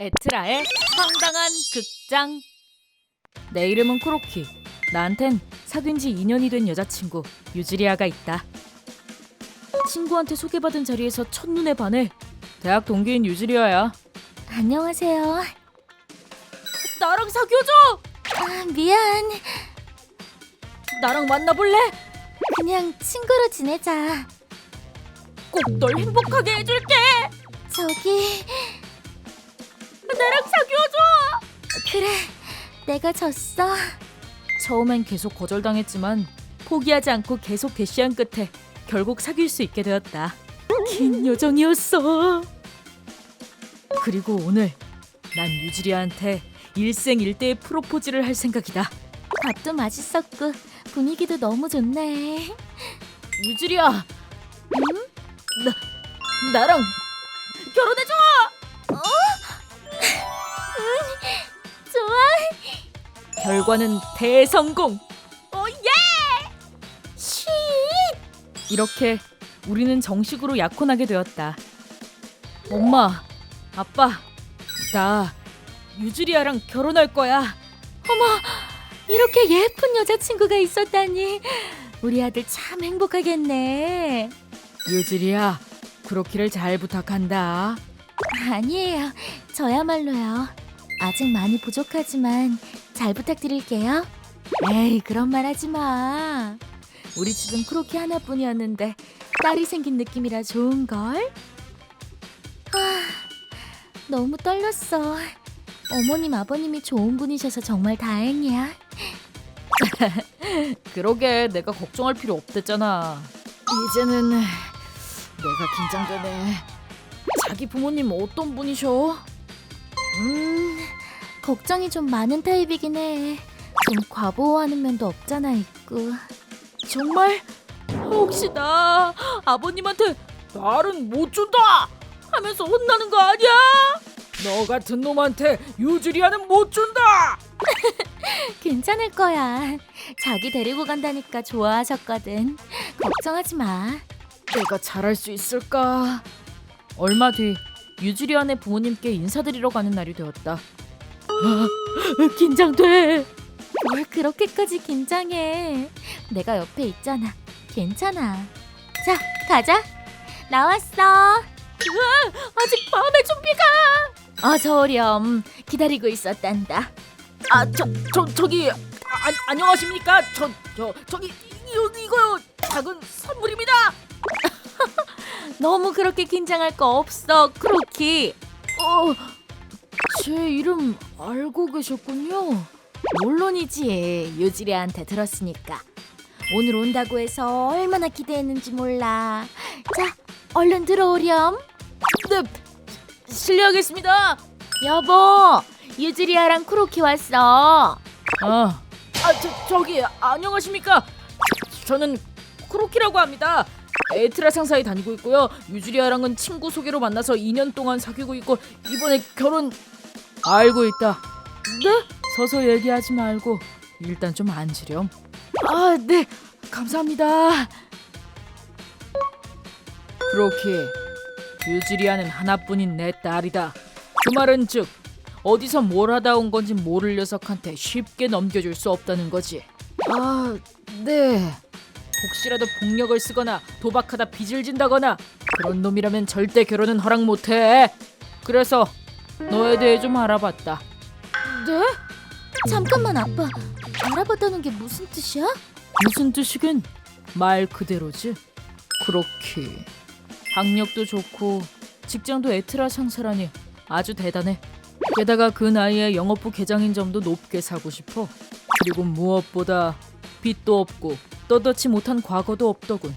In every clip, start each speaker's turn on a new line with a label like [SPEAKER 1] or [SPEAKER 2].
[SPEAKER 1] 에트라의 황당한 극장 내 이름은 크로키 나한텐 사귄 지 2년이 된 여자친구 유지리아가 있다 친구한테 소개받은 자리에서 첫눈에 반해 대학 동기인 유지리아야
[SPEAKER 2] 안녕하세요.
[SPEAKER 1] 나랑 사귀어줘!
[SPEAKER 2] 아, 미안.
[SPEAKER 1] 나랑 만나볼래?
[SPEAKER 2] 그냥 친구로 지내자.
[SPEAKER 1] 꼭 널 행복하게 해줄게
[SPEAKER 2] 저기 그래. 내가 졌어.
[SPEAKER 1] 처음엔 계속 거절당했지만 포기하지 않고 계속 대시한 끝에 결국 사귈 수 있게 되었다. 긴 여정이었어. 그리고 오늘 난 유지리아한테 일생일대의 프로포즈를 할 생각이다.
[SPEAKER 2] 밥도 맛있었고 분위기도 너무 좋네.
[SPEAKER 1] 유지리아, 음? 나 나랑 결혼해줘. 결과는 대성공. 오 예!
[SPEAKER 2] 쉿.
[SPEAKER 1] 이렇게 우리는 정식으로 약혼하게 되었다. 엄마, 아빠, 나 유주리아랑 결혼할 거야.
[SPEAKER 2] 이렇게 예쁜 여자친구가 있었다니. 우리 아들 참 행복하겠네.
[SPEAKER 1] 유주리아, 그로키를 잘 부탁한다.
[SPEAKER 2] 아니에요. 저야말로요. 아직 많이 부족하지만 잘 부탁드릴게요. 에이, 그런 말 하지 마. 우리 집은 크로키 하나뿐이었는데 딸이 생긴 느낌이라 좋은 걸? 아, 너무 떨렸어. 어머님, 아버님이 좋은 분이셔서 정말 다행이야.
[SPEAKER 1] 그러게 내가 걱정할 필요 없댔잖아. 이제는 내가 긴장되네. 자기 부모님 어떤 분이셔?
[SPEAKER 2] 음, 걱정이 좀 많은 타입이긴 해. 좀 과보호하는 면도 없잖아 있고.
[SPEAKER 1] 정말? 혹시 나 아버님한테 딸은 못 준다 하면서 혼나는 거 아니야? 너 같은 놈한테 유주리아는 못 준다.
[SPEAKER 2] 괜찮을 거야. 자기 데리고 간다니까 좋아하셨거든. 걱정하지 마.
[SPEAKER 1] 내가 잘할 수 있을까? 얼마 뒤 유주리안의 부모님께 인사드리러 가는 날이 되었다. 아, 긴장돼.
[SPEAKER 2] 뭘 그렇게까지 긴장해. 내가 옆에 있잖아. 괜찮아. 자, 가자. 나왔어.
[SPEAKER 1] 아직 마음의 준비가.
[SPEAKER 2] 어서 오렴. 기다리고 있었단다.
[SPEAKER 1] 아, 저, 저, 저기, 아, 안녕하십니까? 저, 저, 저기 이, 이거요. 작은 선물입니다.
[SPEAKER 2] 너무 그렇게 긴장할 거 없어, 크로키.
[SPEAKER 1] 어, 제 이름 알고 계셨군요.
[SPEAKER 2] 물론이지. 유지리한테 들었으니까. 오늘 온다고 해서 얼마나 기대했는지 몰라. 자, 얼른 들어오렴.
[SPEAKER 1] 네, 실례하겠습니다.
[SPEAKER 2] 여보, 유지리아랑 크로키 왔어.
[SPEAKER 1] 아, 아, 저, 저기 안녕하십니까? 저는 크로키라고 합니다. 에트라 상사에 다니고 있고요. 유주리아랑은 친구 소개로 만나서 2년 동안 사귀고 있고 이번에 결혼 알고 있다. 네? 서서 얘기하지 말고 일단 좀 앉으렴. 아, 네. 감사합니다. 크로키, 유주리아는 하나뿐인 내 딸이다. 그 말은 즉 어디서 뭘 하다 온 건지 모를 녀석한테 쉽게 넘겨줄 수 없다는 거지. 아, 네. 혹시라도 폭력을 쓰거나 도박하다 빚을 진다거나 그런 놈이라면 절대 결혼은 허락 못해. 그래서 너에 대해 좀 알아봤다. 네?
[SPEAKER 2] 잠깐만, 아빠. 알아봤다는 게 무슨 뜻이야?
[SPEAKER 1] 무슨 뜻이긴? 말 그대로지. 그렇게 학력도 좋고 직장도 에트라 상사라니 아주 대단해. 게다가 그 나이에 영업부 계장인 점도 높게 사고 싶어. 그리고 무엇보다 빚도 없고 떠닿지 못한 과거도 없더군.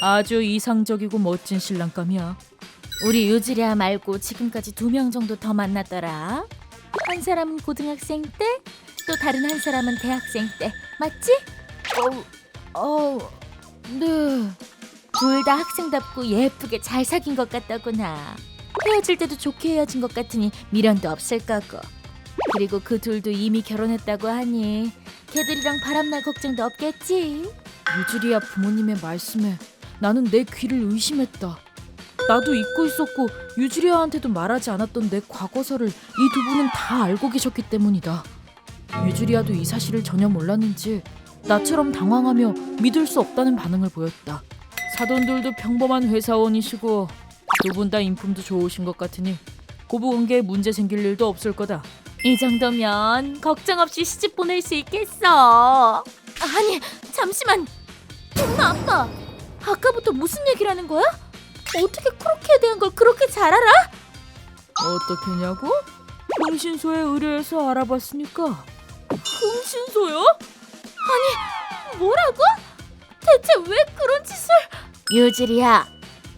[SPEAKER 1] 아주 이상적이고 멋진 신랑감이야.
[SPEAKER 2] 우리 유지리아 말고 지금까지 두 명 정도 더 만났더라. 한 사람은 고등학생 때, 또 다른 한 사람은 대학생 때. 맞지?
[SPEAKER 1] 어, 어, 네.
[SPEAKER 2] 둘 다 학생답고 예쁘게 잘 사귄 것 같더구나. 헤어질 때도 좋게 헤어진 것 같으니 미련도 없을 거고. 그리고 그 둘도 이미 결혼했다고 하니 걔들이랑 바람날 걱정도 없겠지.
[SPEAKER 1] 유주리아 부모님의 말씀에 나는 내 귀를 의심했다.
[SPEAKER 3] 나도 잊고 있었고 유주리아한테도 말하지 않았던 내 과거서를 이 두 분은 다 알고 계셨기 때문이다. 유주리아도 이 사실을 전혀 몰랐는지 나처럼 당황하며 믿을 수 없다는 반응을 보였다. 사돈들도 평범한 회사원이시고 두 분 다 인품도 좋으신 것 같으니 고부관계에 문제 생길 일도 없을 거다.
[SPEAKER 1] 이 정도면 걱정 없이 시집 보낼 수 있겠어. 아니, 잠시만. 엄마, 아빠. 아까부터 무슨 얘기를 하는 거야? 어떻게 크로키에 대한 걸 그렇게 잘 알아?
[SPEAKER 3] 어떻게냐고? 흥신소에 의뢰해서 알아봤으니까.
[SPEAKER 1] 흥신소요? 아니, 뭐라고? 대체 왜 그런 짓을? 유지리야,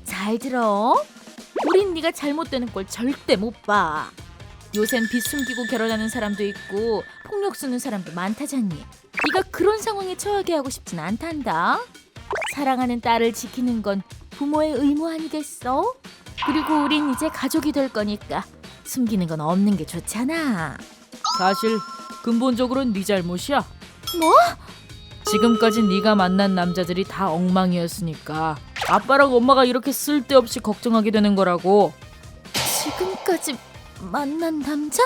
[SPEAKER 1] 잘 들어. 우린 네가 잘못되는 걸 절대 못 봐. 요샌 빚 숨기고 결혼하는 사람도 있고 폭력 쓰는 사람도 많다잖니. 네가 그런 상황에 처하게 하고 싶진 않단다. 사랑하는 딸을 지키는 건 부모의 의무 아니겠어? 그리고 우린 이제 가족이 될 거니까 숨기는 건 없는 게 좋잖아.
[SPEAKER 3] 사실 근본적으로는 네 잘못이야.
[SPEAKER 1] 뭐?
[SPEAKER 3] 지금까지 네가 만난 남자들이 다 엉망이었으니까 아빠랑 엄마가 이렇게 쓸데없이 걱정하게 되는 거라고.
[SPEAKER 1] 지금까지 만난 남자?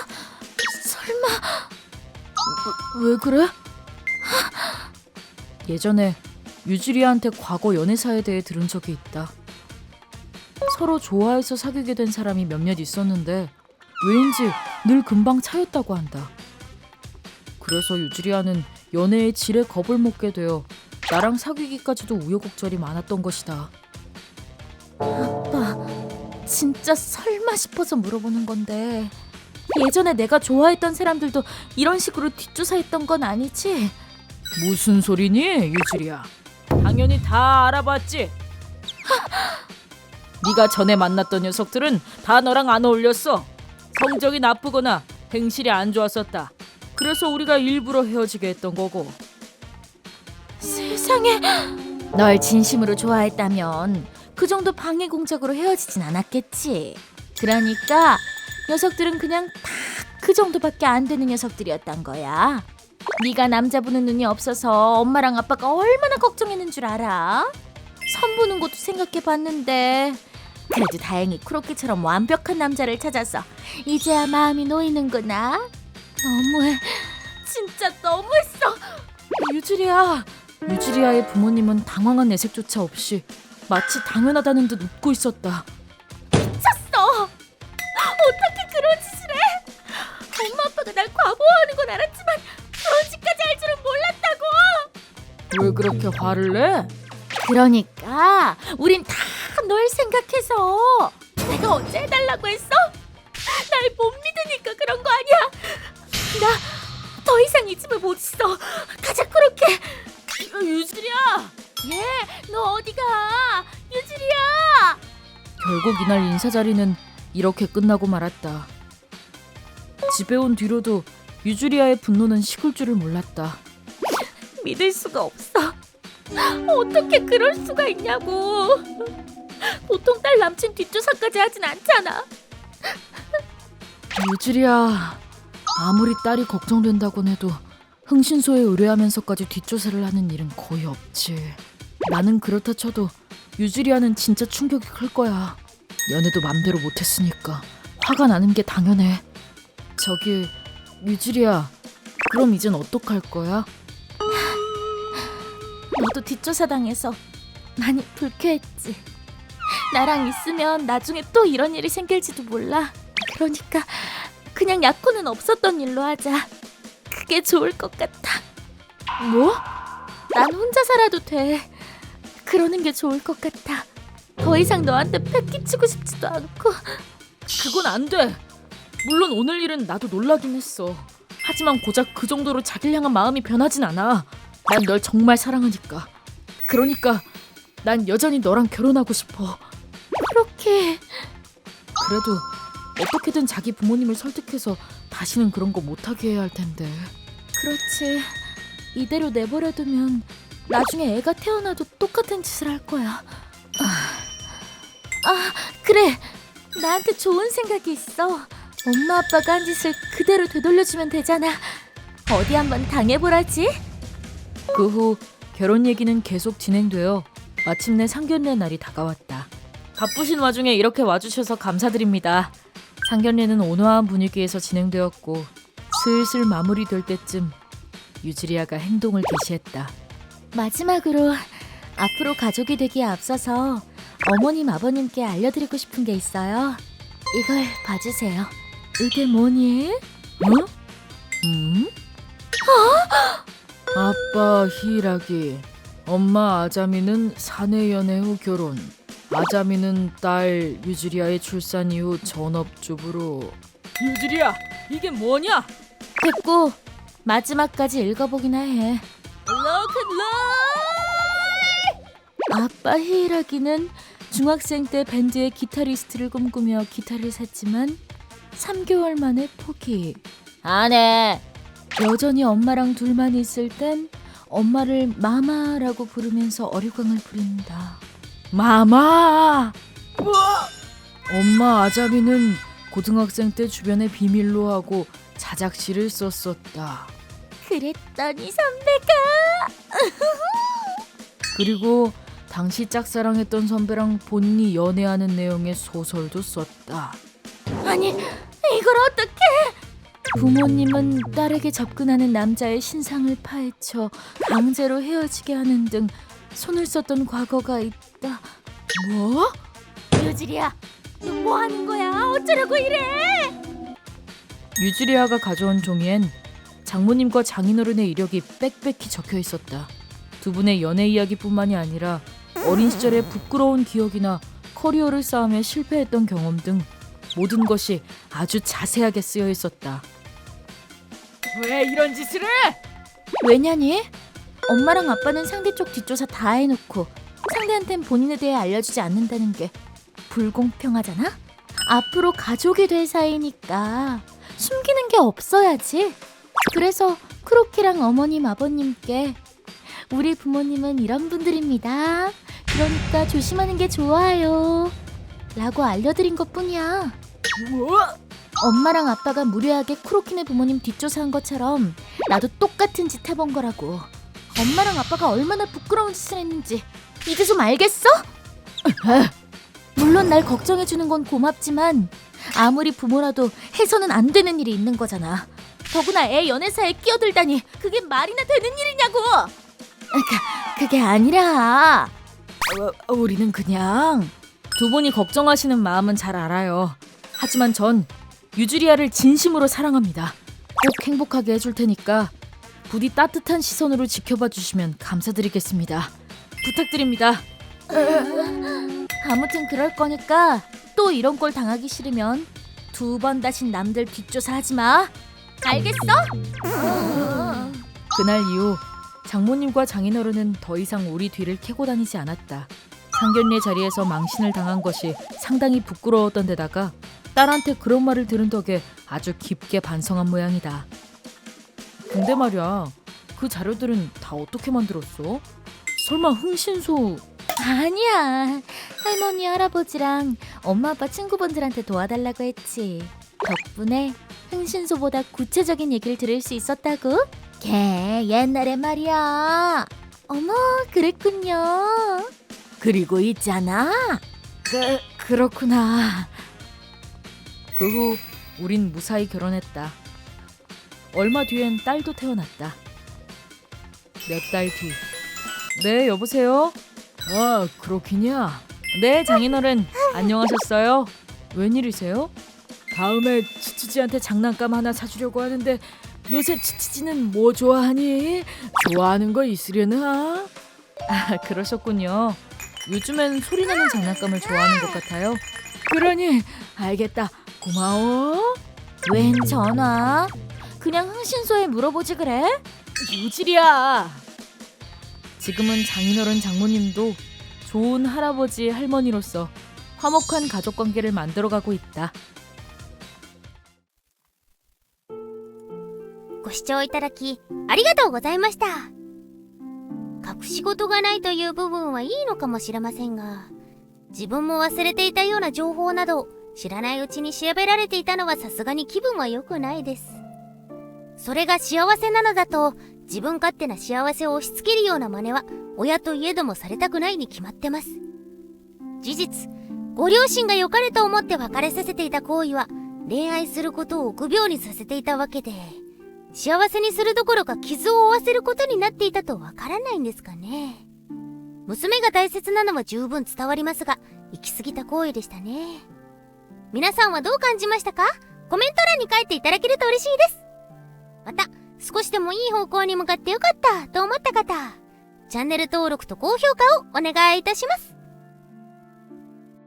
[SPEAKER 1] 설마 왜, 왜 그래?
[SPEAKER 3] 예전에 유주리아한테 과거 연애사에 대해 들은 적이 있다. 서로 좋아해서 사귀게 된 사람이 몇몇 있었는데 왜인지 늘 금방 차였다고 한다. 그래서 유주리아는 연애의 질에 겁을 먹게 되어 나랑 사귀기까지도 우여곡절이 많았던 것이다.
[SPEAKER 1] 아빠 진짜 설마 싶어서 물어보는 건데 예전에 내가 좋아했던 사람들도 이런 식으로 뒷조사했던 건 아니지?
[SPEAKER 3] 무슨 소리니, 유주리야? 당연히 다 알아봤지. 네가 전에 만났던 녀석들은 다 너랑 안 어울렸어. 성적이 나쁘거나 행실이 안 좋았었다. 그래서 우리가 일부러 헤어지게 했던 거고.
[SPEAKER 1] 세상에 널 진심으로 좋아했다면 그 정도 방해 공작으로 헤어지진 않았겠지. 그러니까 녀석들은 그냥 딱 그 정도밖에 안 되는 녀석들이었단 거야. 네가 남자 보는 눈이 없어서 엄마랑 아빠가 얼마나 걱정했는 줄 알아? 선 보는 것도 생각해 봤는데 그래도 다행히 크로키처럼 완벽한 남자를 찾아서 이제야 마음이 놓이는구나. 너무해. 진짜 너무했어.
[SPEAKER 3] 유주리야. 유주리아의 부모님은 당황한 내색조차 없이 마치 당연하다는 듯 웃고 있었다.
[SPEAKER 1] 미쳤어. 어떻게 그런 짓을 해? 엄마 아빠가 날 과보호하는 건 알았지만
[SPEAKER 3] 왜 그렇게 화를 내?
[SPEAKER 1] 그러니까 우린 다 널 생각해서 내가 언제 해달라고 했어? 날 못 믿으니까 그런 거 아니야? 나 더 이상 이 집에 못 있어. 가자 그렇게.
[SPEAKER 3] 유주리야.
[SPEAKER 1] 얘, 너 어디 가? 유진이야.
[SPEAKER 3] 결국 이날 인사 자리는 이렇게 끝나고 말았다. 집에 온 뒤로도 유주리아의 분노는 식을 줄을 몰랐다.
[SPEAKER 1] 믿을 수가 없어. 어떻게 그럴 수가 있냐고. 보통 딸 남친 뒷조사까지 하진 않잖아.
[SPEAKER 3] 유주리아, 아무리 딸이 걱정된다곤 해도 흥신소에 의뢰하면서까지 뒷조사를 하는 일은 거의 없지. 나는 그렇다 쳐도 유주리아는 진짜 충격이 클 거야. 연애도 맘대로 못했으니까 화가 나는 게 당연해. 저기 유주리아, 그럼 이젠 어떡할 거야?
[SPEAKER 1] 너도 뒷조사 당해서 많이 불쾌했지. 나랑 있으면 나중에 또 이런 일이 생길지도 몰라. 그러니까 그냥 약혼은 없었던 일로 하자. 그게 좋을 것 같아.
[SPEAKER 3] 뭐?
[SPEAKER 1] 난 혼자 살아도 돼. 그러는 게 좋을 것 같아. 더 이상 너한테 패 끼치고 싶지도 않고.
[SPEAKER 3] 그건 안 돼. 물론 오늘 일은 나도 놀라긴 했어. 하지만 고작 그 정도로 자기를 향한 마음이 변하진 않아. 난 널 정말 사랑하니까. 그러니까 난 여전히 너랑 결혼하고 싶어.
[SPEAKER 1] 그렇게
[SPEAKER 3] 그래도 어떻게든 자기 부모님을 설득해서 다시는 그런 거 못하게 해야 할 텐데.
[SPEAKER 1] 그렇지. 이대로 내버려두면 나중에 애가 태어나도 똑같은 짓을 할 거야. 아, 아, 그래. 나한테 좋은 생각이 있어. 엄마 아빠가 한 짓을 그대로 되돌려주면 되잖아. 어디 한번 당해보라지.
[SPEAKER 3] 그 후 결혼 얘기는 계속 진행되어 마침내 상견례 날이 다가왔다.
[SPEAKER 1] 바쁘신 와중에 이렇게 와주셔서 감사드립니다. 상견례는 온화한 분위기에서 진행되었고 슬슬 마무리될 때쯤 유지리아가 행동을 개시했다.
[SPEAKER 2] 마지막으로 앞으로 가족이 되기에 앞서서 어머님 아버님께 알려드리고 싶은 게 있어요. 이걸 봐주세요. 이게 뭐니?
[SPEAKER 1] 어? 음? 아빠 히라기, 엄마 아자미는 사내 연애 후 결혼. 아자미는 딸 유주리아의 출산 이후 전업주부로. 유주리아, 이게 뭐냐?
[SPEAKER 2] 됐고 마지막까지 읽어보기나 해. 아빠 히이라기는 중학생 때 밴드의 기타리스트를 꿈꾸며 기타를 샀지만 3개월 만에 포기. 안 해. 여전히 엄마랑 둘만 있을 땐 엄마를 마마라고 부르면서 어리광을 부린다.
[SPEAKER 1] 마마! 엄마 아자미는 고등학생 때 주변에 비밀로 하고 자작시를 썼었다.
[SPEAKER 2] 그랬더니 선배가
[SPEAKER 1] 그리고 당시 짝사랑했던 선배랑 본인이 연애하는 내용의 소설도 썼다.
[SPEAKER 2] 아니 이걸 어떻게? 부모님은 딸에게 접근하는 남자의 신상을 파헤쳐 강제로 헤어지게 하는 등 손을 썼던 과거가 있다.
[SPEAKER 1] 뭐?
[SPEAKER 2] 유지리야, 너 뭐 하는 거야? 어쩌려고 이래?
[SPEAKER 1] 유주리아가 가져온 종이엔 장모님과 장인어른의 이력이 빽빽히 적혀 있었다. 두 분의 연애 이야기뿐만이 아니라 어린 시절의 부끄러운 기억이나 커리어를 쌓으며 실패했던 경험 등 모든 것이 아주 자세하게 쓰여 있었다. 왜 이런 짓을 해?
[SPEAKER 2] 왜냐니? 엄마랑 아빠는 상대 쪽 뒷조사 다 해놓고 상대한텐 본인에 대해 알려주지 않는다는 게 불공평하잖아? 앞으로 가족이 될 사이니까 숨기는 게 없어야지. 그래서 크로키랑 어머님 아버님께 우리 부모님은 이런 분들입니다. 그러니까 조심하는 게 좋아요. 라고 알려드린 것 뿐이야.
[SPEAKER 1] 뭐?
[SPEAKER 2] 엄마랑 아빠가 무례하게 크로키네 부모님 뒷조사한 것처럼 나도 똑같은 짓 해본 거라고. 엄마랑 아빠가 얼마나 부끄러운 짓을 했는지 이제 좀 알겠어? 물론 날 걱정해주는 건 고맙지만 아무리 부모라도 해서는 안 되는 일이 있는 거잖아. 더구나 애 연애사에 끼어들다니 그게 말이나 되는 일이냐고. 그, 그게 아니라
[SPEAKER 1] 어, 우리는 그냥 두 분이 걱정하시는 마음은 잘 알아요. 하지만 전 유주리아를 진심으로 사랑합니다. 꼭 행복하게 해줄 테니까 부디 따뜻한 시선으로 지켜봐 주시면 감사드리겠습니다. 부탁드립니다.
[SPEAKER 2] 아무튼 그럴 거니까 또 이런 꼴 당하기 싫으면 두 번 다신 남들 뒷조사하지 마. 알겠어?
[SPEAKER 1] 그날 이후 장모님과 장인어른은 더 이상 우리 뒤를 캐고 다니지 않았다. 상견례 자리에서 망신을 당한 것이 상당히 부끄러웠던 데다가 딸한테 그런 말을 들은 덕에 아주 깊게 반성한 모양이다. 근데 말이야, 그 자료들은 다 어떻게 만들었어? 설마 흥신소
[SPEAKER 2] 아니야. 할머니 할아버지랑 엄마 아빠 친구분들한테 도와달라고 했지. 덕분에 흥신소보다 구체적인 얘기를 들을 수 있었다고. 걔 옛날에 말이야. 어머 그랬군요. 그리고 있잖아.
[SPEAKER 1] 그, 그렇구나. 그 후 우린 무사히 결혼했다. 얼마 뒤엔 딸도 태어났다. 몇 달 뒤. 네, 여보세요? 아, 그렇기냐? 네, 장인어른. 안녕하셨어요? 웬일이세요? 다음에 치치지한테 장난감 하나 사주려고 하는데 요새 치치지는 뭐 좋아하니? 좋아하는 거 있으려나? 아, 그러셨군요. 요즘엔 소리 나는 장난감을 좋아하는 것 같아요. 그러니 알겠다. 고마워.
[SPEAKER 2] 웬 전화? 그냥 흥신소에 물어보지 그래?
[SPEAKER 1] 유질이야. 지금은 장인어른 장모님도 좋은 할아버지 할머니로서 화목한 가족 관계를 만들어가고 있다.
[SPEAKER 4] ご視聴いただきありがとうございました隠し事がないという部分はいいのかもしれませんが自分も忘れていたような情報など 知らないうちに調べられていたのはさすがに気分は良くないです。それが幸せなのだと自分勝手な幸せを押し付けるような真似は親といえどもされたくないに決まってます。事実ご両親が良かれと思って別れさせていた行為は恋愛することを臆病にさせていたわけで幸せにするどころか傷を負わせることになっていたとわからないんですかね。娘が大切なのは十分伝わりますが行き過ぎた行為でしたね。皆さんはどう感じましたか？コメント欄に書いていただけると嬉しいです。また少しでもいい方向に向かってよかったと思った方チャンネル登録と高評価をお願いいたします。